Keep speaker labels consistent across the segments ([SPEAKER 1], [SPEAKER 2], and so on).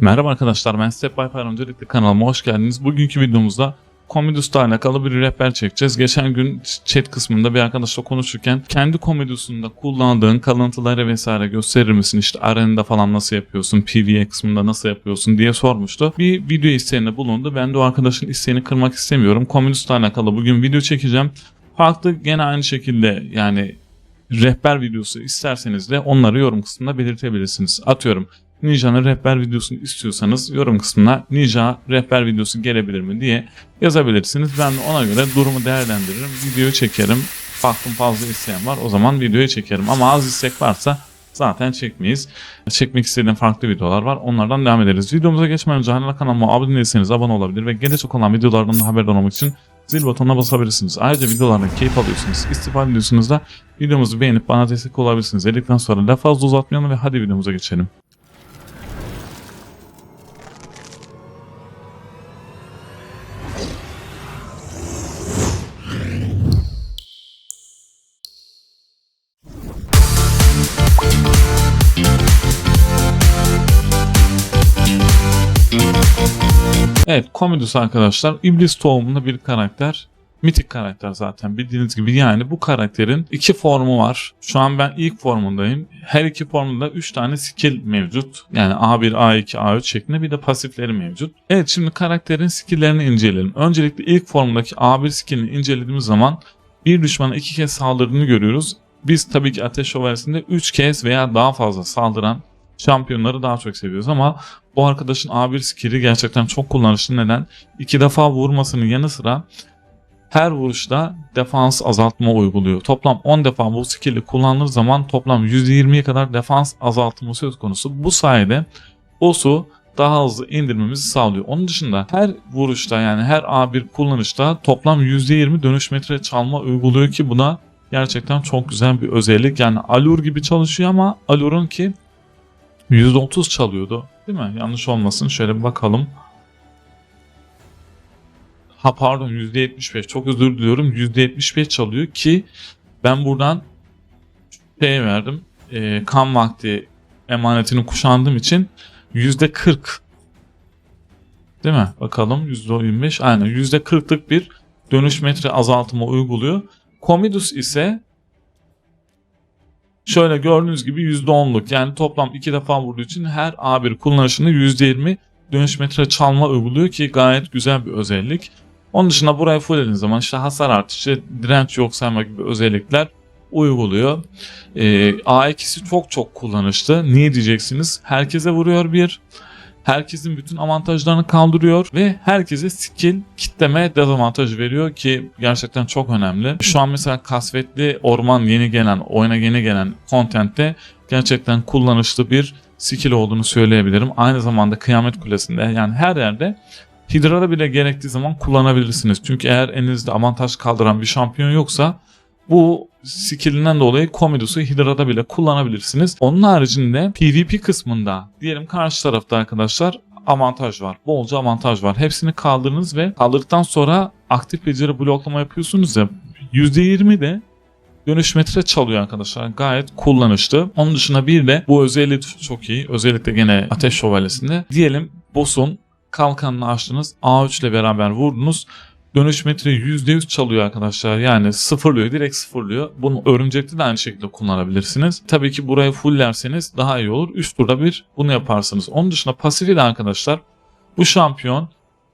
[SPEAKER 1] Merhaba arkadaşlar ben Step by Pyro öncelikle kanalıma hoş geldiniz. Bugünkü videomuzda Comedus'la alakalı bir rehber çekeceğiz. Geçen gün chat kısmında bir arkadaşla konuşurken kendi Comedus'unda kullandığın kalıntıları vesaire gösterir misin? İşte arenada falan nasıl yapıyorsun? PvE kısmında nasıl yapıyorsun diye sormuştu. Bir video isteğinde bulundu. Ben de o arkadaşın isteğini kırmak istemiyorum. Comedus'la alakalı bugün video çekeceğim. Farklı gene aynı şekilde yani rehber videosu isterseniz de onları yorum kısmında belirtebilirsiniz. Atıyorum Ninja'nın rehber videosunu istiyorsanız yorum kısmına Ninja rehber videosu gelebilir mi diye yazabilirsiniz. Ben de ona göre durumu değerlendiririm. Videoyu çekerim. Baktım fazla isteyen var o zaman videoyu çekerim. Ama az istek varsa zaten çekmeyiz. Çekmek istediğim farklı videolar var. Onlardan devam ederiz. Videomuza geçmeden önce hala kanalıma abone değilseniz abone olabilir ve gelecek olan videolardan da haberdar olmak için zil butonuna basabilirsiniz. Ayrıca videolardan keyif alıyorsunuz, istifade ediyorsunuz da videomuzu beğenip bana destek olabilirsiniz. Dedikten sonra da fazla uzatmayalım ve hadi videomuza geçelim. Komedus arkadaşlar İblis tohumunda bir karakter. Mitik karakter zaten bildiğiniz gibi yani bu karakterin iki formu var. Şu an ben ilk formundayım. Her iki formunda 3 tane skill mevcut. Yani A1, A2, A3 şeklinde bir de pasifleri mevcut. Evet şimdi karakterin skilllerini inceleyelim. Öncelikle ilk formundaki A1 skillini incelediğimiz zaman bir düşmana iki kez saldırdığını görüyoruz. Biz tabii ki Ateş Şövalyesi'nde 3 kez veya daha fazla saldıran şampiyonları daha çok seviyoruz ama bu arkadaşın A1 skill'i gerçekten çok kullanışlı. Neden? İki defa vurmasının yanı sıra her vuruşta defans azaltma uyguluyor. Toplam 10 defa bu skill'i kullanılır zaman toplam %20'ye kadar defans azaltımı söz konusu. Bu sayede boss'u daha hızlı indirmemizi sağlıyor. Onun dışında her vuruşta yani her A1 kullanışta toplam %20 dönüş metre çalma uyguluyor ki bu da gerçekten çok güzel bir özellik. Yani Alur gibi çalışıyor ama Alur'un ki %30 çalıyordu. Değil mi? Yanlış olmasın. Şöyle bir bakalım. Ha pardon %75. Çok özür diliyorum. %75 çalıyor ki ben buradan şey verdim. E, kan vakti emanetini kuşandığım için %40 Değil mi? Bakalım %25. Aynen %40'lık bir dönüş metre azaltımı uyguluyor. Comidus ise Şöyle gördüğünüz gibi %10'luk yani toplam 2 defa vurduğu için her A1 kullanışında %20 dönüş metre çalma uyguluyor ki gayet güzel bir özellik. Onun dışında burayı fulllediğiniz zaman işte hasar artışı, direnç yok sayma gibi özellikler uyguluyor. Ee, A2'si çok çok kullanışlı. Niye diyeceksiniz? Herkese vuruyor bir herkesin bütün avantajlarını kaldırıyor ve herkese skill kitleme dezavantajı veriyor ki gerçekten çok önemli. Şu an mesela kasvetli orman yeni gelen, oyuna yeni gelen content'te gerçekten kullanışlı bir skill olduğunu söyleyebilirim. Aynı zamanda Kıyamet Kulesi'nde yani her yerde Hydra'da bile gerektiği zaman kullanabilirsiniz. Çünkü eğer elinizde avantaj kaldıran bir şampiyon yoksa bu skillinden dolayı Comidus'u Hydra'da bile kullanabilirsiniz. Onun haricinde PvP kısmında diyelim karşı tarafta arkadaşlar avantaj var. Bolca avantaj var. Hepsini kaldırınız ve kaldırdıktan sonra aktif beceri bloklama yapıyorsunuz ya %20 de dönüş metre çalıyor arkadaşlar. Gayet kullanışlı. Onun dışında bir de bu özelliği çok iyi. Özellikle gene Ateş Şövalyesi'nde. Diyelim boss'un kalkanını açtınız. A3 ile beraber vurdunuz dönüş metre %100 çalıyor arkadaşlar. Yani sıfırlıyor, direkt sıfırlıyor. Bunu örümcekte de aynı şekilde kullanabilirsiniz. Tabii ki burayı fulllerseniz daha iyi olur. Üst turda bir bunu yaparsınız. Onun dışında pasifi de arkadaşlar bu şampiyon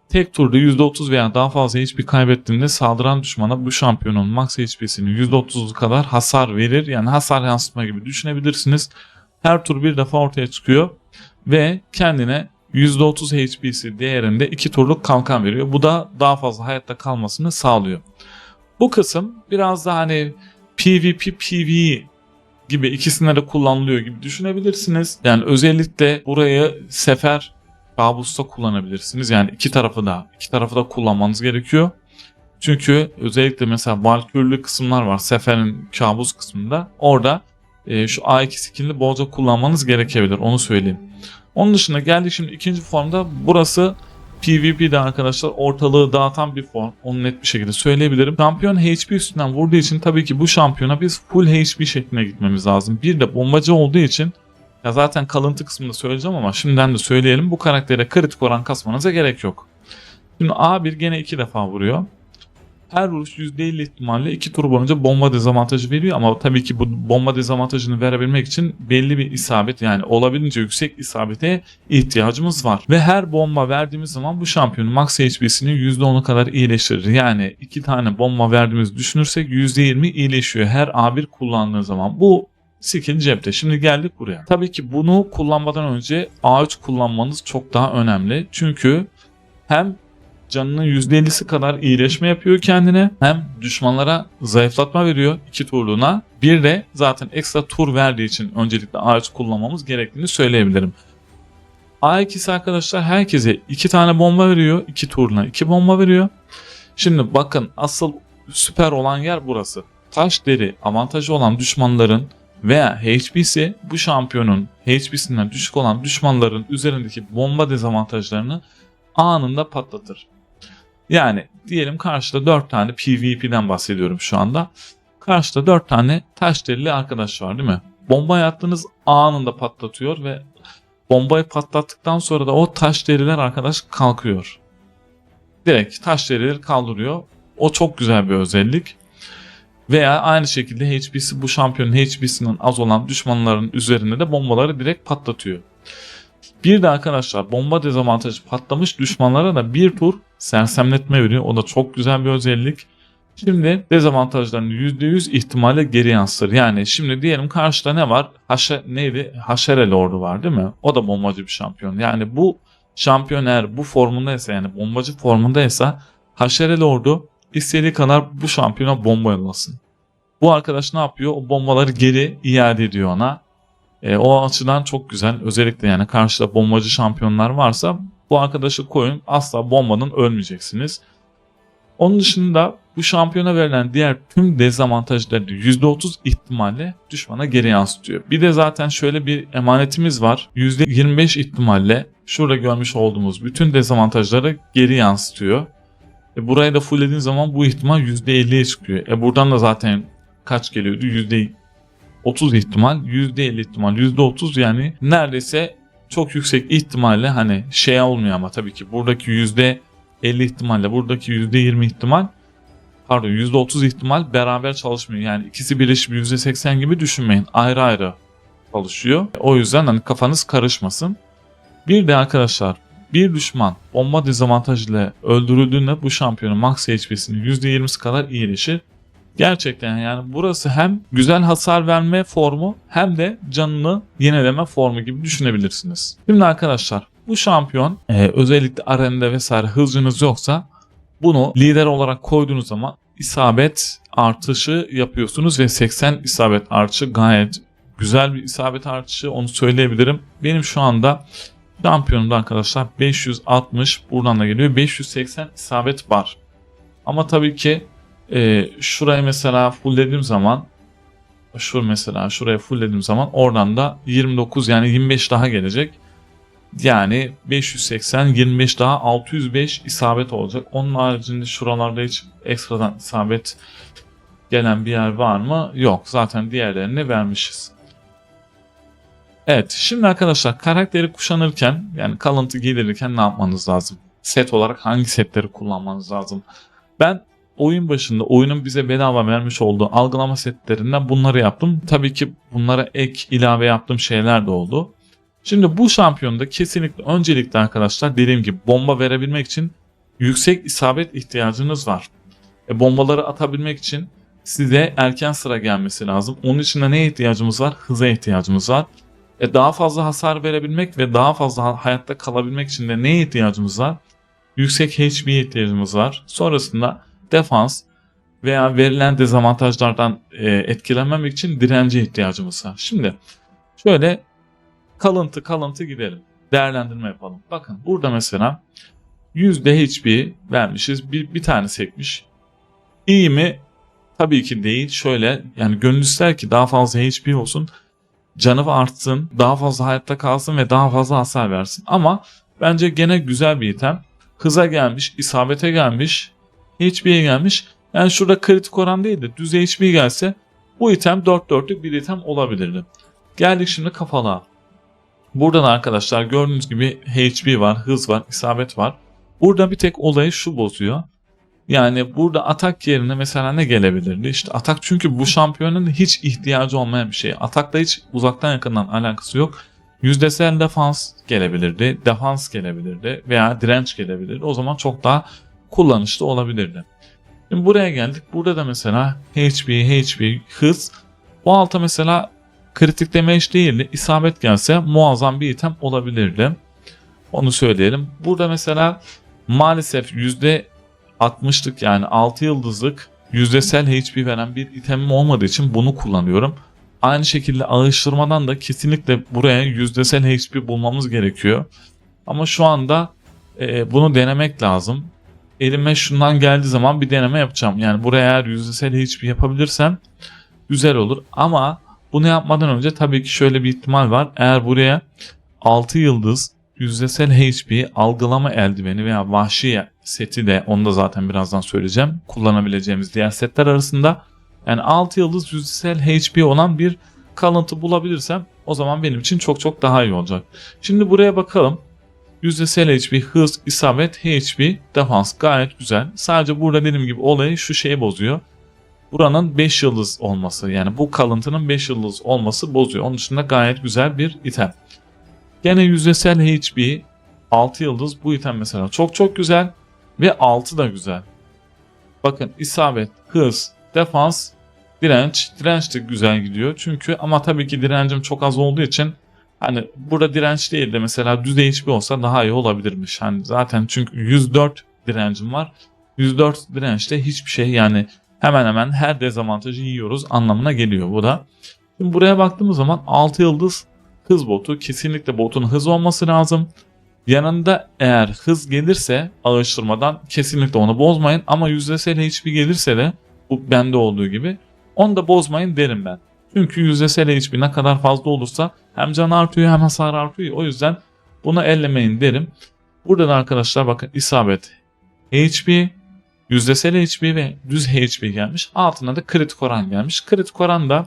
[SPEAKER 1] tek turda %30 veya daha fazla HP kaybettiğinde saldıran düşmana bu şampiyonun max HP'sinin %30'u kadar hasar verir. Yani hasar yansıtma gibi düşünebilirsiniz. Her tur bir defa ortaya çıkıyor ve kendine %30 HP'si değerinde 2 turluk kalkan veriyor. Bu da daha fazla hayatta kalmasını sağlıyor. Bu kısım biraz da hani PvP PvE gibi ikisinde de kullanılıyor gibi düşünebilirsiniz. Yani özellikle burayı sefer kabusta kullanabilirsiniz. Yani iki tarafı da iki tarafı da kullanmanız gerekiyor. Çünkü özellikle mesela Valkürlü kısımlar var. Seferin kabus kısmında. Orada e, şu A2 skillini bolca kullanmanız gerekebilir. Onu söyleyeyim. Onun dışında geldik şimdi ikinci formda. Burası PvP'de arkadaşlar ortalığı dağıtan bir form. Onu net bir şekilde söyleyebilirim. Şampiyon HP üstünden vurduğu için tabii ki bu şampiyona biz full HP şeklinde gitmemiz lazım. Bir de bombacı olduğu için Ya zaten kalıntı kısmında söyleyeceğim ama şimdiden de söyleyelim. Bu karaktere kritik oran kasmanıza gerek yok. Şimdi A1 gene iki defa vuruyor. Her vuruş %50 ihtimalle 2 tur boyunca bomba dezavantajı veriyor ama tabii ki bu bomba dezavantajını verebilmek için belli bir isabet yani olabildiğince yüksek isabete ihtiyacımız var. Ve her bomba verdiğimiz zaman bu şampiyonun max HP'sini %10'u kadar iyileştirir. Yani 2 tane bomba verdiğimizi düşünürsek %20 iyileşiyor her A1 kullandığı zaman. Bu skill cepte. Şimdi geldik buraya. Tabii ki bunu kullanmadan önce A3 kullanmanız çok daha önemli. Çünkü hem canının %50'si kadar iyileşme yapıyor kendine. Hem düşmanlara zayıflatma veriyor iki turluğuna. Bir de zaten ekstra tur verdiği için öncelikle A3 kullanmamız gerektiğini söyleyebilirim. A2'si arkadaşlar herkese iki tane bomba veriyor. iki turuna iki bomba veriyor. Şimdi bakın asıl süper olan yer burası. Taş deri avantajı olan düşmanların veya HP'si bu şampiyonun HP'sinden düşük olan düşmanların üzerindeki bomba dezavantajlarını anında patlatır. Yani diyelim karşıda 4 tane PvP'den bahsediyorum şu anda. Karşıda 4 tane taş delili arkadaş var değil mi? Bombayı attığınız anında patlatıyor ve bombayı patlattıktan sonra da o taş deriler arkadaş kalkıyor. Direkt taş derileri kaldırıyor. O çok güzel bir özellik. Veya aynı şekilde HP'si bu şampiyonun HP'sinin az olan düşmanların üzerinde de bombaları direkt patlatıyor. Bir de arkadaşlar bomba dezavantajı patlamış düşmanlara da bir tur sersemletme veriyor. O da çok güzel bir özellik. Şimdi dezavantajlarını %100 ihtimalle geri yansıtır. Yani şimdi diyelim karşıda ne var? Haşe, neydi? Haşere Lord'u var değil mi? O da bombacı bir şampiyon. Yani bu şampiyon eğer bu formundaysa yani bombacı formundaysa Haşere Lord'u istediği kadar bu şampiyona bomba yollasın. Bu arkadaş ne yapıyor? O bombaları geri iade ediyor ona. E, o açıdan çok güzel. Özellikle yani karşıda bombacı şampiyonlar varsa bu arkadaşı koyun asla bombadan ölmeyeceksiniz. Onun dışında bu şampiyona verilen diğer tüm dezavantajları %30 ihtimalle düşmana geri yansıtıyor. Bir de zaten şöyle bir emanetimiz var. %25 ihtimalle şurada görmüş olduğumuz bütün dezavantajları geri yansıtıyor. E burayı da fulllediğin zaman bu ihtimal %50'ye çıkıyor. E buradan da zaten kaç geliyordu? %30 ihtimal, %50 ihtimal, %30 yani neredeyse çok yüksek ihtimalle hani şey olmuyor ama tabii ki buradaki %50 ihtimalle buradaki %20 ihtimal pardon %30 ihtimal beraber çalışmıyor. Yani ikisi birleşip %80 gibi düşünmeyin. Ayrı ayrı çalışıyor. O yüzden hani kafanız karışmasın. Bir de arkadaşlar bir düşman bomba dezavantajıyla öldürüldüğünde bu şampiyonun max HP'sinin %20'si kadar iyileşir. Gerçekten yani burası hem güzel hasar verme formu hem de canını yenileme formu gibi düşünebilirsiniz. Şimdi arkadaşlar bu şampiyon e, özellikle arenada vesaire hızcınız yoksa bunu lider olarak koyduğunuz zaman isabet artışı yapıyorsunuz ve 80 isabet artışı gayet güzel bir isabet artışı onu söyleyebilirim. Benim şu anda şampiyonumda arkadaşlar 560 buradan da geliyor 580 isabet var. Ama tabii ki e, şurayı mesela fulllediğim zaman şu mesela şuraya fulllediğim zaman oradan da 29 yani 25 daha gelecek. Yani 580 25 daha 605 isabet olacak. Onun haricinde şuralarda hiç ekstradan isabet gelen bir yer var mı? Yok. Zaten diğerlerini vermişiz. Evet. Şimdi arkadaşlar karakteri kuşanırken yani kalıntı giydirirken ne yapmanız lazım? Set olarak hangi setleri kullanmanız lazım? Ben oyun başında oyunun bize bedava vermiş olduğu algılama setlerinden bunları yaptım. Tabii ki bunlara ek ilave yaptığım şeyler de oldu. Şimdi bu şampiyonda kesinlikle öncelikle arkadaşlar dediğim gibi bomba verebilmek için yüksek isabet ihtiyacınız var. E, bombaları atabilmek için size erken sıra gelmesi lazım. Onun için de neye ihtiyacımız var? Hıza ihtiyacımız var. E, daha fazla hasar verebilmek ve daha fazla hayatta kalabilmek için de neye ihtiyacımız var? Yüksek HP'ye ihtiyacımız var. Sonrasında defans veya verilen dezavantajlardan e, etkilenmemek için dirence ihtiyacımız var. Şimdi şöyle kalıntı kalıntı gidelim. Değerlendirme yapalım. Bakın burada mesela yüzde HP vermişiz. Bir, bir tane sekmiş. İyi mi? Tabii ki değil. Şöyle yani gönül ister ki daha fazla HP olsun. Canı artsın. Daha fazla hayatta kalsın ve daha fazla hasar versin. Ama bence gene güzel bir item. Hıza gelmiş, isabete gelmiş, HP'ye gelmiş. Yani şurada kritik oran değil de düz HP gelse bu item 4 dörtlük bir item olabilirdi. Geldik şimdi kafalığa. Burada da arkadaşlar gördüğünüz gibi HP var, hız var, isabet var. Burada bir tek olayı şu bozuyor. Yani burada atak yerine mesela ne gelebilirdi? İşte atak çünkü bu şampiyonun hiç ihtiyacı olmayan bir şey. Atakla hiç uzaktan yakından alakası yok. Yüzdesel defans gelebilirdi, defans gelebilirdi veya direnç gelebilirdi. O zaman çok daha kullanışlı olabilirdi. Şimdi buraya geldik. Burada da mesela HP, HP, hız. Bu alta mesela kritik damage değil de isabet gelse muazzam bir item olabilirdi. Onu söyleyelim. Burada mesela maalesef %60'lık yani 6 yıldızlık yüzdesel HP veren bir itemim olmadığı için bunu kullanıyorum. Aynı şekilde ağıştırmadan da kesinlikle buraya yüzdesel HP bulmamız gerekiyor. Ama şu anda e, bunu denemek lazım. Elime şundan geldiği zaman bir deneme yapacağım. Yani buraya eğer yüzdesel HP yapabilirsem güzel olur. Ama bunu yapmadan önce tabii ki şöyle bir ihtimal var. Eğer buraya 6 yıldız yüzdesel HP algılama eldiveni veya vahşi seti de onu da zaten birazdan söyleyeceğim. Kullanabileceğimiz diğer setler arasında yani 6 yıldız yüzdesel HP olan bir kalıntı bulabilirsem o zaman benim için çok çok daha iyi olacak. Şimdi buraya bakalım. Yüzdesel HP, hız, isabet, HP, defans gayet güzel. Sadece burada dediğim gibi olayı şu şeyi bozuyor. Buranın 5 yıldız olması yani bu kalıntının 5 yıldız olması bozuyor. Onun dışında gayet güzel bir item. Gene yüzdesel HP 6 yıldız bu item mesela çok çok güzel ve 6 da güzel. Bakın isabet, hız, defans, direnç. Direnç de güzel gidiyor. Çünkü ama tabii ki direncim çok az olduğu için hani burada direnç değil de mesela düz HP olsa daha iyi olabilirmiş. Hani zaten çünkü 104 direncim var. 104 dirençte hiçbir şey yani hemen hemen her dezavantajı yiyoruz anlamına geliyor bu da. Şimdi buraya baktığımız zaman 6 yıldız hız botu kesinlikle botun hız olması lazım. Yanında eğer hız gelirse ağıştırmadan kesinlikle onu bozmayın ama yüzdesel HP gelirse de bu bende olduğu gibi onu da bozmayın derim ben. Çünkü yüzdesel HP ne kadar fazla olursa hem can artıyor hem hasar artıyor. O yüzden bunu ellemeyin derim. Burada da arkadaşlar bakın isabet HP, yüzdesel HP ve düz HP gelmiş. Altına da kritik oran gelmiş. Kritik oran da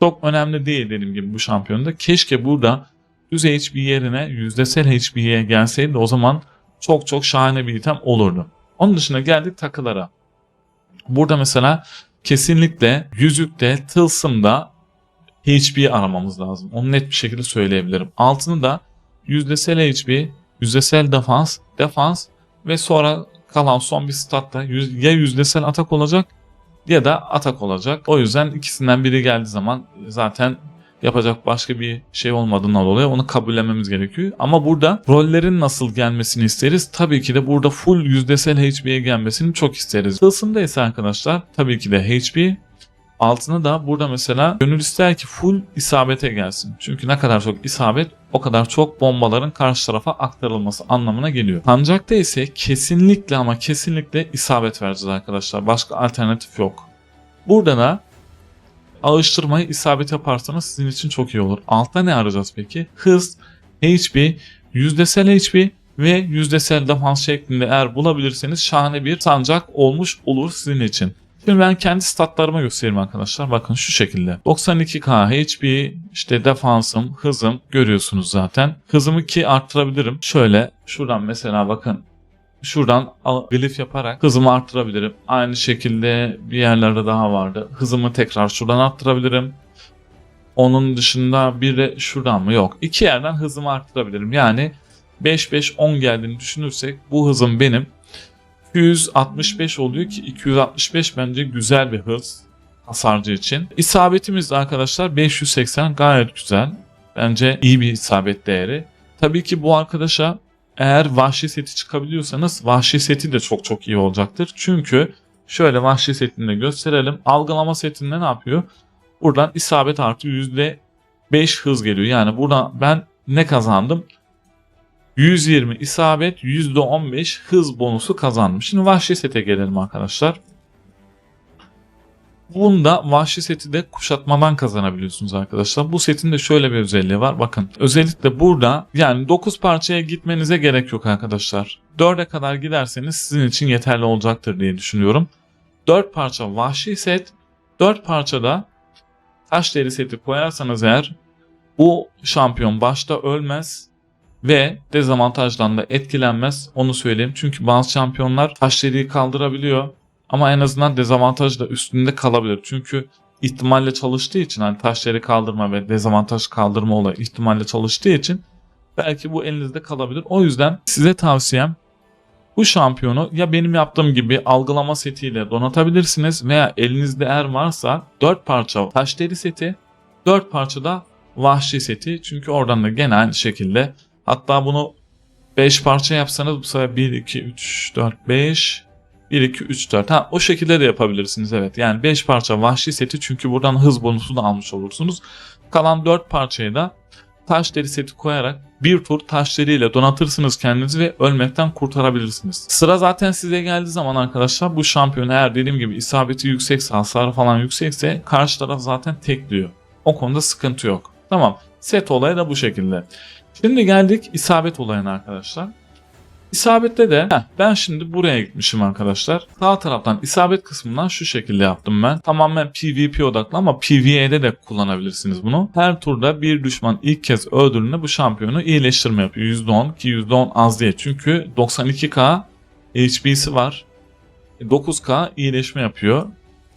[SPEAKER 1] çok önemli değil dediğim gibi bu şampiyonda. Keşke burada düz HP yerine yüzdesel HP'ye gelseydi o zaman çok çok şahane bir item olurdu. Onun dışında geldik takılara. Burada mesela kesinlikle yüzükte, tılsımda HP aramamız lazım. Onu net bir şekilde söyleyebilirim. Altını da yüzdesel HP, yüzdesel defans, defans ve sonra kalan son bir statta ya yüzdesel atak olacak ya da atak olacak. O yüzden ikisinden biri geldiği zaman zaten yapacak başka bir şey olmadığından dolayı onu kabullenmemiz gerekiyor. Ama burada rollerin nasıl gelmesini isteriz. Tabii ki de burada full yüzdesel HP'ye gelmesini çok isteriz. Tılsımda ise arkadaşlar tabii ki de HP altına da burada mesela gönül ister ki full isabete gelsin. Çünkü ne kadar çok isabet o kadar çok bombaların karşı tarafa aktarılması anlamına geliyor. Sancakta ise kesinlikle ama kesinlikle isabet vereceğiz arkadaşlar. Başka alternatif yok. Burada da Ağıştırmayı isabet yaparsanız sizin için çok iyi olur. Altta ne arayacağız peki? Hız, HP, yüzdesel HP ve yüzdesel defans şeklinde eğer bulabilirseniz şahane bir sancak olmuş olur sizin için. Şimdi ben kendi statlarıma göstereyim arkadaşlar. Bakın şu şekilde. 92k HP, işte defansım, hızım görüyorsunuz zaten. Hızımı ki arttırabilirim. Şöyle şuradan mesela bakın şuradan glif yaparak hızımı arttırabilirim. Aynı şekilde bir yerlerde daha vardı. Hızımı tekrar şuradan arttırabilirim. Onun dışında bir de şuradan mı? Yok. İki yerden hızımı arttırabilirim. Yani 5-5-10 geldiğini düşünürsek bu hızım benim 265 oluyor ki 265 bence güzel bir hız hasarcı için. İsabetimiz de arkadaşlar 580 gayet güzel. Bence iyi bir isabet değeri. Tabii ki bu arkadaşa eğer vahşi seti çıkabiliyorsanız vahşi seti de çok çok iyi olacaktır. Çünkü şöyle vahşi setini de gösterelim. Algılama setinde ne yapıyor? Buradan isabet artı %5 hız geliyor. Yani burada ben ne kazandım? 120 isabet %15 hız bonusu kazanmış. Şimdi vahşi sete gelelim arkadaşlar. Bunda vahşi seti de kuşatmadan kazanabiliyorsunuz arkadaşlar. Bu setin de şöyle bir özelliği var. Bakın özellikle burada yani 9 parçaya gitmenize gerek yok arkadaşlar. 4'e kadar giderseniz sizin için yeterli olacaktır diye düşünüyorum. 4 parça vahşi set, 4 parçada taş deri seti koyarsanız eğer Bu şampiyon başta ölmez ve dezavantajdan da etkilenmez. Onu söyleyeyim. Çünkü bazı şampiyonlar taş deliği kaldırabiliyor. Ama en azından dezavantaj da üstünde kalabilir. Çünkü ihtimalle çalıştığı için hani taşları kaldırma ve dezavantaj kaldırma olayı ihtimalle çalıştığı için belki bu elinizde kalabilir. O yüzden size tavsiyem bu şampiyonu ya benim yaptığım gibi algılama setiyle donatabilirsiniz veya elinizde eğer varsa 4 parça taş deri seti 4 parça da vahşi seti. Çünkü oradan da genel şekilde hatta bunu 5 parça yapsanız bu sefer 1, 2, 3, 4, 5 1, 2, 3, 4. Ha, o şekilde de yapabilirsiniz evet. Yani 5 parça vahşi seti çünkü buradan hız bonusu da almış olursunuz. Kalan 4 parçayı da taş deri seti koyarak bir tur taş deriyle donatırsınız kendinizi ve ölmekten kurtarabilirsiniz. Sıra zaten size geldiği zaman arkadaşlar bu şampiyon eğer dediğim gibi isabeti yüksekse hasarı falan yüksekse karşı taraf zaten tekliyor. O konuda sıkıntı yok. Tamam set olayı da bu şekilde. Şimdi geldik isabet olayına arkadaşlar. İsabette de heh, ben şimdi buraya gitmişim arkadaşlar. Sağ taraftan isabet kısmından şu şekilde yaptım ben. Tamamen PvP odaklı ama PvE'de de kullanabilirsiniz bunu. Her turda bir düşman ilk kez öldüğünde bu şampiyonu iyileştirme yapıyor. %10 ki %10 az diye. Çünkü 92k HP'si var. 9k iyileşme yapıyor.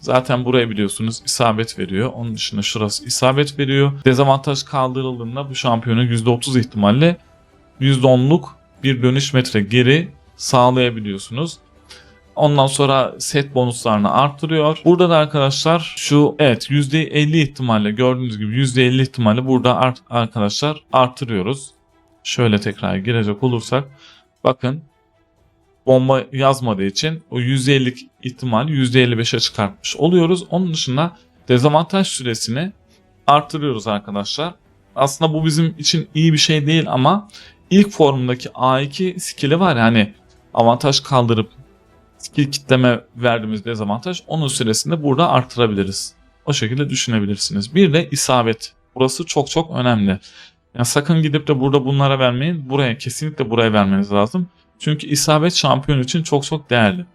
[SPEAKER 1] Zaten buraya biliyorsunuz isabet veriyor. Onun dışında şurası isabet veriyor. Dezavantaj kaldırıldığında bu şampiyonu %30 ihtimalle %10'luk bir dönüş metre geri sağlayabiliyorsunuz. Ondan sonra set bonuslarını arttırıyor. Burada da arkadaşlar şu evet %50 ihtimalle gördüğünüz gibi %50 ihtimalle burada art, arkadaşlar artırıyoruz. Şöyle tekrar girecek olursak bakın bomba yazmadığı için o %50 ihtimali %55'e çıkartmış oluyoruz. Onun dışında dezavantaj süresini artırıyoruz arkadaşlar. Aslında bu bizim için iyi bir şey değil ama ilk formundaki A2 skill'i var yani avantaj kaldırıp skill kitleme verdiğimiz dezavantaj onun süresinde burada artırabiliriz. O şekilde düşünebilirsiniz. Bir de isabet. Burası çok çok önemli. Yani sakın gidip de burada bunlara vermeyin. Buraya kesinlikle buraya vermeniz lazım. Çünkü isabet şampiyon için çok çok değerli.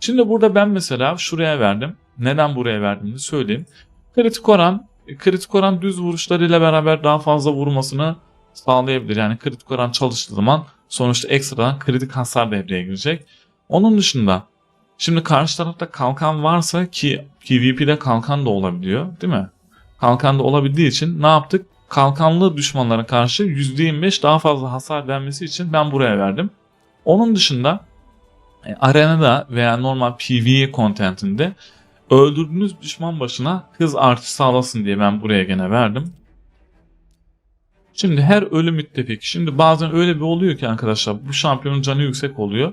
[SPEAKER 1] Şimdi burada ben mesela şuraya verdim. Neden buraya verdiğimi söyleyeyim. Kritik oran, kritik oran düz vuruşlarıyla beraber daha fazla vurmasını sağlayabilir. Yani kritik oran çalıştığı zaman sonuçta ekstradan kritik hasar devreye girecek. Onun dışında şimdi karşı tarafta kalkan varsa ki PvP'de kalkan da olabiliyor değil mi? Kalkan da olabildiği için ne yaptık? Kalkanlı düşmanlara karşı %25 daha fazla hasar vermesi için ben buraya verdim. Onun dışında e, arenada veya normal PvE contentinde öldürdüğünüz düşman başına hız artışı sağlasın diye ben buraya gene verdim. Şimdi her ölü müttefik. Şimdi bazen öyle bir oluyor ki arkadaşlar bu şampiyonun canı yüksek oluyor.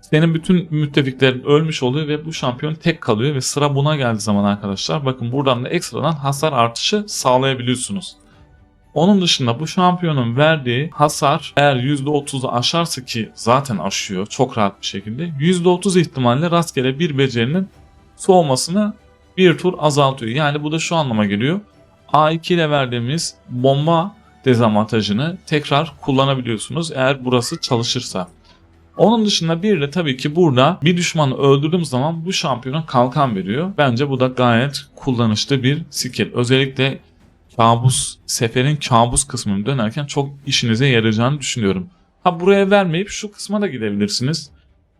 [SPEAKER 1] Senin bütün müttefiklerin ölmüş oluyor ve bu şampiyon tek kalıyor ve sıra buna geldiği zaman arkadaşlar bakın buradan da ekstradan hasar artışı sağlayabiliyorsunuz. Onun dışında bu şampiyonun verdiği hasar eğer %30'u aşarsa ki zaten aşıyor çok rahat bir şekilde %30 ihtimalle rastgele bir becerinin soğumasını bir tur azaltıyor. Yani bu da şu anlama geliyor. A2 ile verdiğimiz bomba dezavantajını tekrar kullanabiliyorsunuz eğer burası çalışırsa. Onun dışında bir de tabii ki burada bir düşmanı öldürdüğüm zaman bu şampiyona kalkan veriyor. Bence bu da gayet kullanışlı bir skill. Özellikle kabus, seferin kabus kısmını dönerken çok işinize yarayacağını düşünüyorum. Ha buraya vermeyip şu kısma da gidebilirsiniz.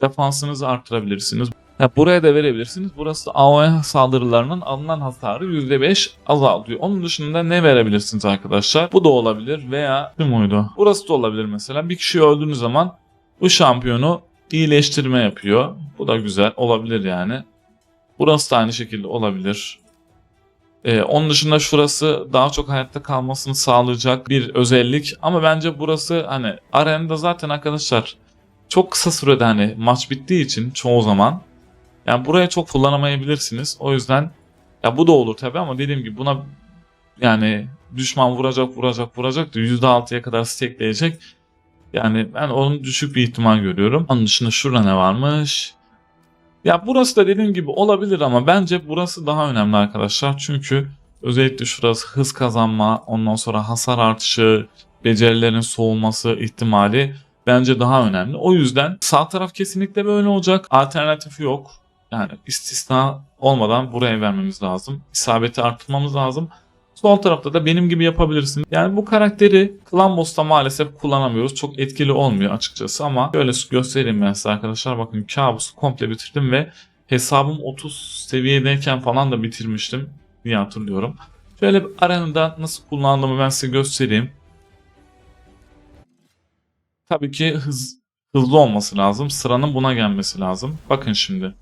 [SPEAKER 1] Defansınızı arttırabilirsiniz. Ha, buraya da verebilirsiniz. Burası AOE saldırılarının alınan hasarı %5 azaltıyor. Onun dışında ne verebilirsiniz arkadaşlar? Bu da olabilir veya şu muydu? Burası da olabilir mesela. Bir kişi öldüğünüz zaman bu şampiyonu iyileştirme yapıyor. Bu da güzel olabilir yani. Burası da aynı şekilde olabilir. Ee, onun dışında şurası daha çok hayatta kalmasını sağlayacak bir özellik. Ama bence burası hani arenada zaten arkadaşlar çok kısa sürede hani maç bittiği için çoğu zaman yani buraya çok kullanamayabilirsiniz. O yüzden ya bu da olur tabi ama dediğim gibi buna yani düşman vuracak vuracak vuracak da %6'ya kadar stackleyecek. Yani ben onun düşük bir ihtimal görüyorum. Onun dışında şurada ne varmış? Ya burası da dediğim gibi olabilir ama bence burası daha önemli arkadaşlar. Çünkü özellikle şurası hız kazanma, ondan sonra hasar artışı, becerilerin soğuması ihtimali bence daha önemli. O yüzden sağ taraf kesinlikle böyle olacak. Alternatifi yok. Yani istisna olmadan buraya vermemiz lazım. İsabeti arttırmamız lazım. Sol tarafta da benim gibi yapabilirsin. Yani bu karakteri Clan Boss'ta maalesef kullanamıyoruz. Çok etkili olmuyor açıkçası ama şöyle göstereyim ben size arkadaşlar. Bakın kabusu komple bitirdim ve hesabım 30 seviyedeyken falan da bitirmiştim diye hatırlıyorum. Şöyle bir arenada nasıl kullandığımı ben size göstereyim. Tabii ki hız, hızlı olması lazım. Sıranın buna gelmesi lazım. Bakın şimdi.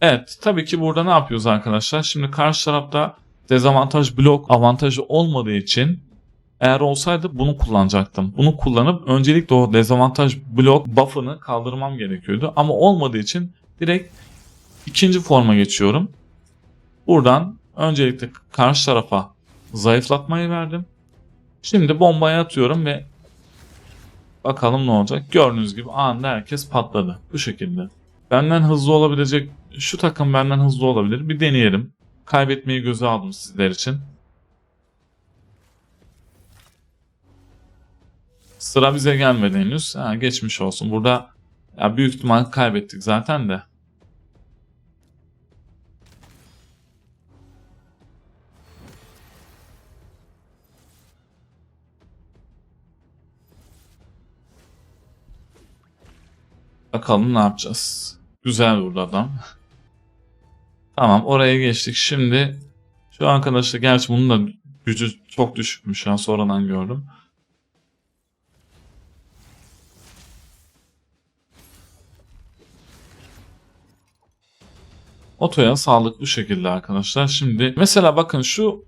[SPEAKER 1] Evet tabii ki burada ne yapıyoruz arkadaşlar? Şimdi karşı tarafta dezavantaj blok avantajı olmadığı için eğer olsaydı bunu kullanacaktım. Bunu kullanıp öncelikle o dezavantaj blok buff'ını kaldırmam gerekiyordu. Ama olmadığı için direkt ikinci forma geçiyorum. Buradan öncelikle karşı tarafa zayıflatmayı verdim. Şimdi bombayı atıyorum ve bakalım ne olacak. Gördüğünüz gibi anında herkes patladı. Bu şekilde. Benden hızlı olabilecek şu takım benden hızlı olabilir. Bir deneyelim. Kaybetmeyi göze aldım sizler için. Sıra bize gelmedi henüz. Ha, geçmiş olsun. Burada ya büyük ihtimal kaybettik zaten de. Bakalım ne yapacağız. Güzel vurdu adam. Tamam oraya geçtik. Şimdi şu arkadaşlar gerçi bunun da gücü çok düşükmüş ya sonradan gördüm. Otoya sağlık bu şekilde arkadaşlar. Şimdi mesela bakın şu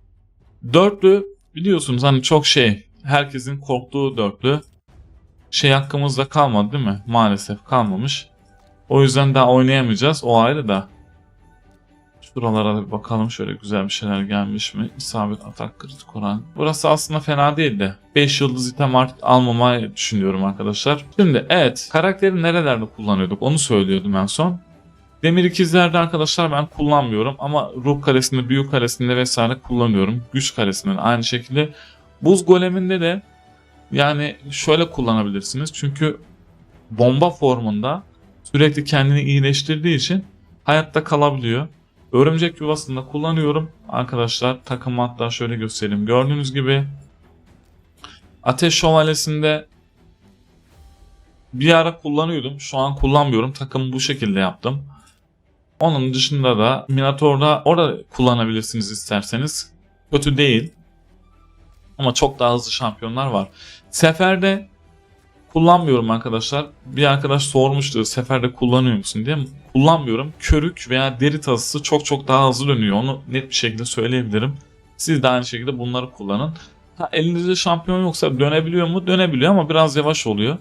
[SPEAKER 1] dörtlü biliyorsunuz hani çok şey herkesin korktuğu dörtlü şey hakkımızda kalmadı değil mi? Maalesef kalmamış. O yüzden daha oynayamayacağız. O ayrı da. Şuralara bir bakalım şöyle güzel bir şeyler gelmiş mi? İsabet, atak, kritik oran. Burası aslında fena değil de. 5 yıldız item artık almamayı düşünüyorum arkadaşlar. Şimdi evet karakteri nerelerde kullanıyorduk onu söylüyordum en son. Demir ikizlerde arkadaşlar ben kullanmıyorum ama ruh kalesinde, büyük kalesinde vesaire kullanıyorum. Güç kalesinde de aynı şekilde. Buz goleminde de yani şöyle kullanabilirsiniz. Çünkü bomba formunda sürekli kendini iyileştirdiği için hayatta kalabiliyor. Örümcek yuvasında kullanıyorum. Arkadaşlar takım hatta şöyle göstereyim. Gördüğünüz gibi Ateş Şövalyesi'nde bir ara kullanıyordum. Şu an kullanmıyorum. Takımı bu şekilde yaptım. Onun dışında da Minotaur'da orada kullanabilirsiniz isterseniz. Kötü değil. Ama çok daha hızlı şampiyonlar var. Seferde kullanmıyorum arkadaşlar. Bir arkadaş sormuştu seferde kullanıyor musun diye. Kullanmıyorum. Körük veya deri tasısı çok çok daha hızlı dönüyor. Onu net bir şekilde söyleyebilirim. Siz de aynı şekilde bunları kullanın. Ha, elinizde şampiyon yoksa dönebiliyor mu? Dönebiliyor ama biraz yavaş oluyor.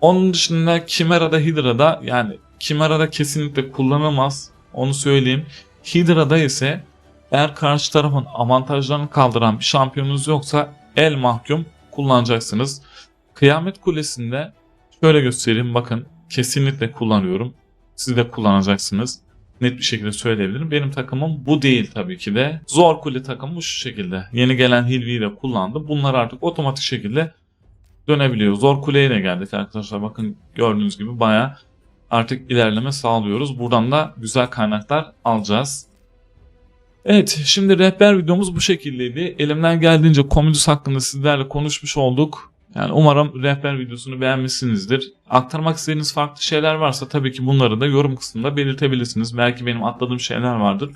[SPEAKER 1] Onun dışında Chimera'da Hydra'da yani Chimera'da kesinlikle kullanılmaz. Onu söyleyeyim. Hydra'da ise eğer karşı tarafın avantajlarını kaldıran bir şampiyonunuz yoksa el mahkum kullanacaksınız. Kıyamet Kulesi'nde şöyle göstereyim bakın kesinlikle kullanıyorum. Siz de kullanacaksınız. Net bir şekilde söyleyebilirim. Benim takımım bu değil tabii ki de. Zor Kule takımı şu şekilde. Yeni gelen Hilvi'yi de kullandım. Bunlar artık otomatik şekilde dönebiliyor. Zor Kule'ye de geldik arkadaşlar. Bakın gördüğünüz gibi baya artık ilerleme sağlıyoruz. Buradan da güzel kaynaklar alacağız. Evet şimdi rehber videomuz bu şekildeydi. Elimden geldiğince Komodus hakkında sizlerle konuşmuş olduk. Yani umarım rehber videosunu beğenmişsinizdir. Aktarmak istediğiniz farklı şeyler varsa tabii ki bunları da yorum kısmında belirtebilirsiniz. Belki benim atladığım şeyler vardır.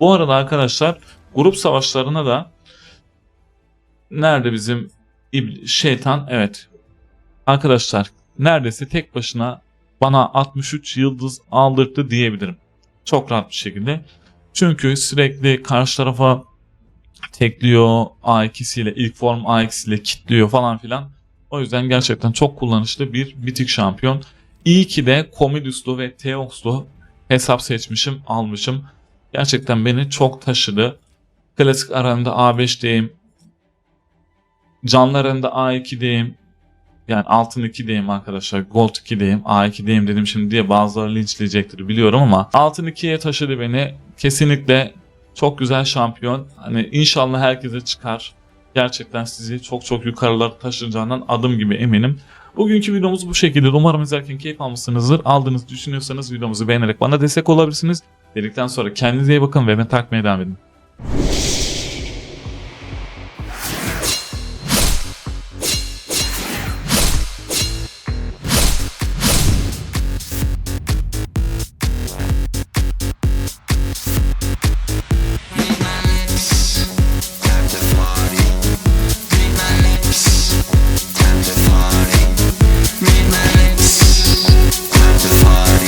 [SPEAKER 1] Bu arada arkadaşlar grup savaşlarına da nerede bizim şeytan evet arkadaşlar neredeyse tek başına bana 63 yıldız aldırdı diyebilirim. Çok rahat bir şekilde. Çünkü sürekli karşı tarafa tekliyor A2'siyle ilk form A2'siyle kitliyor falan filan. O yüzden gerçekten çok kullanışlı bir bitik şampiyon. İyi ki de Comidus'lu ve Theox'lu hesap seçmişim, almışım. Gerçekten beni çok taşıdı. Klasik aranda A5'deyim. Canlarında A2'deyim. Yani altın 2'deyim arkadaşlar. Gold 2'deyim. A2'deyim dedim şimdi diye bazıları linçleyecektir biliyorum ama altın 2'ye taşıdı beni. Kesinlikle çok güzel şampiyon. Hani inşallah herkese çıkar. Gerçekten sizi çok çok yukarılara taşıyacağından adım gibi eminim. Bugünkü videomuz bu şekilde. Umarım izlerken keyif almışsınızdır. Aldığınızı düşünüyorsanız videomuzu beğenerek bana destek olabilirsiniz. Dedikten sonra kendinize iyi bakın ve beni takmaya devam edin.